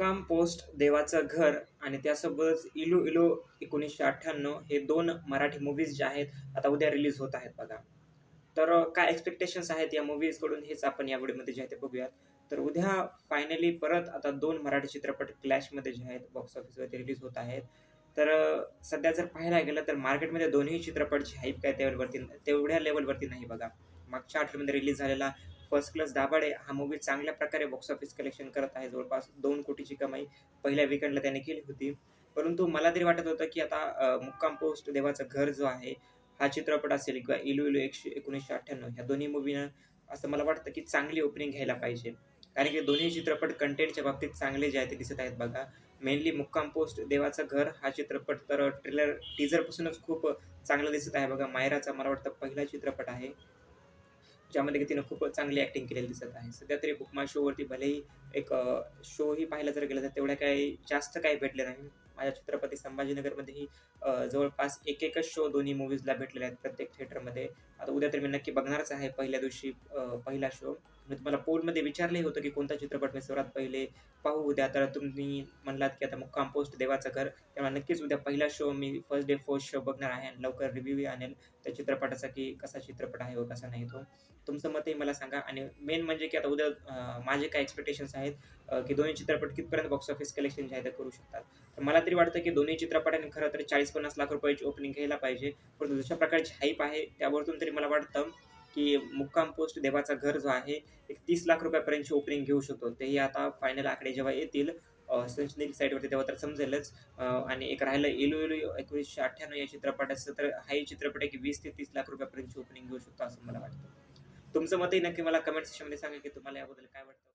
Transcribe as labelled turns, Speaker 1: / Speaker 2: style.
Speaker 1: मुक्काम पोस्ट देवाचं घर आणि त्यासोबतच इलू इलू एकोणीसशे अठ्ठ्याण्णव हे दोन मराठी मूवीज जे आहेत आता उद्या रिलीज होत आहेत बघा. तर काय एक्सपेक्टेशन्स आहेत या मूवीजकडून हेच आपण या व्हिडिओमध्ये जे आहे ते बघूयात. तर उद्या फायनली परत आता दोन मराठी चित्रपट क्लॅशमध्ये जे आहेत बॉक्स ऑफिसवरती रिलीज होत आहेत. तर सध्या जर पाहायला गेलं तर मार्केटमध्ये दोन्ही चित्रपटची हाईप काय लेवलवरती तेवढ्या लेवलवरती नाही बघा. मागच्या आठवड्यामध्ये रिलीज झालेला फर्स्ट क्लास दाभाडे हा मूवी चांगल्या प्रकारे बॉक्स ऑफिस कलेक्शन करत आहे. जवळपास दोन कोटीची कमाई पहिल्या विकेंडला त्याने केली होती. परंतु मला तरी वाटत होतं की आता मुक्काम पोस्ट देवाचं घर जो आहे हा चित्रपट असेल किंवा इलू इलू एकशे एकोणीसशे अठ्ठ्याण्णव ह्या दोन्ही मूवीनं असं मला वाटतं की चांगली ओपनिंग घ्यायला पाहिजे. कारण की दोन्ही चित्रपट कंटेंटच्या बाबतीत चांगले जे आहे ते दिसत आहेत बघा. मेनली मुक्काम पोस्ट देवाचं घर हा चित्रपट तर ट्रेलर टीजरपासूनच खूप चांगला दिसत आहे बघा. मायराचा मला वाटतं पहिला चित्रपट आहे. ज्यामध्ये की तिनं खूप चांगली ॲक्टिंग केलेली दिसत आहे. सध्या तरी बुकमा शोवरती भलेही एक शोही पाहायला जर गेलं तर तेवढ्या काही जास्त काही भेटले नाही. माझ्या छत्रपती संभाजीनगरमध्येही जवळपास एक एकच शो दोन्ही मूवीजला भेटलेले आहेत प्रत्येक थिएटरमध्ये आता उद्या तर मी नक्की बघणारच आहे पहिल्या दिवशी पहिला शो मी तुम्हाला पोलमध्ये विचारले होतं की कोणता चित्रपट मी सर्वात पहिले पाहू? उद्या तर तुम्ही म्हणलात की आता मुक्काम पोस्ट देवाचं घर. त्यामुळे नक्कीच उद्या पहिला शो मी फर्स्ट डे फर्स्ट शो बघणार आहे आणि लवकर रिव्ह्यूही आणेल. त्या चित्रपटाचा की कसा चित्रपट आहे व कसा नाही तो. तुमचं मतही मला सांगा. आणि मेन म्हणजे की आता उद्या माझे काय एक्सपेक्टेशन्स आहेत की दोन्ही चित्रपट कितपर्यंत बॉक्स ऑफिस कलेक्शन जे आहे ते करू शकतात. तर मला तरी वाटतं की दोन्ही चित्रपटांनी खरं तर चाळीस पन्नास लाख रुपयाची ओपनिंग घ्यायला पाहिजे. परंतु जशा प्रकारची हाईप आहे त्यावरतून तरी मला वाटतं की मुक्काम पोस्ट देवाचा घर जो आहे एक तीस लाख रुपयापर्यंतची ओपनिंग घेऊ शकतो. तेही आता फायनल आकडे जेव्हा येतील संशनिक साईडवरती तेव्हा तर समजेलच. आणि एक राहिलं एलू एलू एकोणीसशे अठ्ठ्याण्णव या चित्रपटाचं तर हा चित्रपट आहे की वीस ते तीस लाख रुपयापर्यंतची ओपनिंग घेऊ शकतो असं मला वाटतं. तुमचं मतही नक्की मला कमेंट सेक्शनमध्ये सांगा की तुम्हाला याबद्दल काय वाटतं?